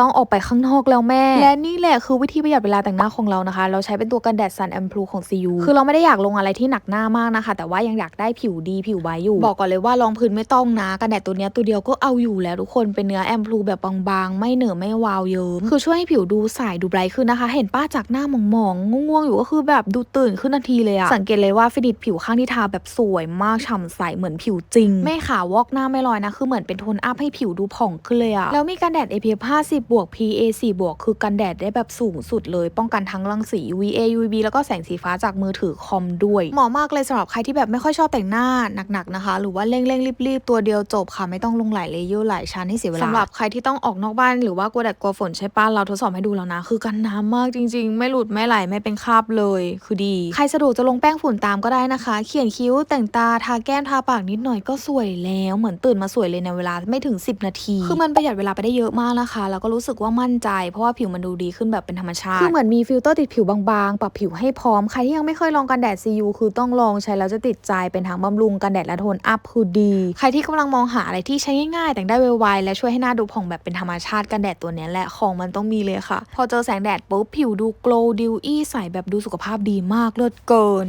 ต้องออกไปข้างนอกแล้วแม่ และนี่แหละคือวิธีประหยัดเวลาแต่งหน้าของเรานะคะ เราใช้เป็นตัวกันแดดซันแอมพลูของ CU คือเราไม่ได้อยากลงอะไรที่หนักหน้ามากนะคะ แต่ว่ายังอยากได้ผิวดีผิวไว้อยู่ บอกก่อนเลยว่ารองพื้นไม่ต้องนะกันแดดตัวเนี้ยตัวเดียวก็เอาอยู่แล้วทุกคนเป็นเนื้อแอมพลูแบบบางๆ ไม่เหนอะไม่วาวเยิ้มคือช่วยให้ผิวดูใสดูไบรท์ขึ้นนะคะ เห็นป้าจากหน้าหมองๆง่วงๆอยู่ก็คือแบบดูตื่นขึ้นทันทีเลยอะสังเกตเลยว่าฟินิชผิวข้างที่ทาแบบสวยมากฉ่ำใสเหมือนผิวจริง ไม่ขาววอกหน้าไม่ลอยนะคือเหมือนเป็นโทนอัพให้ผิวดูผ่องขึ้นเลยอะแล้วมีกันแดด SPF 50บวก PA 4บวกคือกันแดดได้แบบสูงสุดเลย ป้องกันทั้งรังสี UVA UVB แล้วก็แสงสีฟ้าจากมือถือคอมด้วยเหมาะมากเลยสำหรับใครที่แบบไม่ค่อยชอบแต่งหน้าหนักๆนะคะ หรือว่าเร่งๆรีบๆตัวเดียวจบค่ะไม่ต้องลงหลายเลเยอร์หลายชั้นให้เสียเวลาสำหรับใครที่ต้องออกนอกบ้านหรือว่ากลัวแดดกลัวฝนใช่ปะเราทดสอบให้ดูแล้วนะ คือกันน้ำมากจริง ๆ ไม่หลุดไม่ไหลไม่เป็นคราบเลย คือดี ใครสะดวกจะลงแป้งฝุ่นตามก็ได้นะคะ เขียนคิ้วแต่งตาทาแก้มทาปากนิดหน่อยก็สวยแล้วเหมือนตื่นมาสวยเลยในเวลาไม่ถึง 10 นาที คือมันประหยัดเวลาไปได้เยอะมากนะคะ แล้วก็รูู้้สึกว่ามั่นใจ เพราะว่าผิวมันดูดีขึ้นแบบเป็นธรรมชาติ คือเหมือนมีฟิลเตอร์ติดผิวบางๆ ปรับผิวให้พร้อม ใครที่ยังไม่เคยลองกันแดด CU คือต้องลองใช้แล้วจะติดใจเป็นทั้งบำรุงกันแดดและโทนอัพคือดี ใครที่กำลังมองหาอะไรที่ใช้ง่ายๆ แต่งได้ไวๆและช่วยให้หน้าดูผ่องแบบเป็นธรรมชาติกันแดดตัวนี้แหละของมันต้องมีเลยค่ะ พอเจอแสงแดดปุ๊บผิวดูโกลดิวอี้ใสแบบดูสุขภาพดีมากเลิศเกิน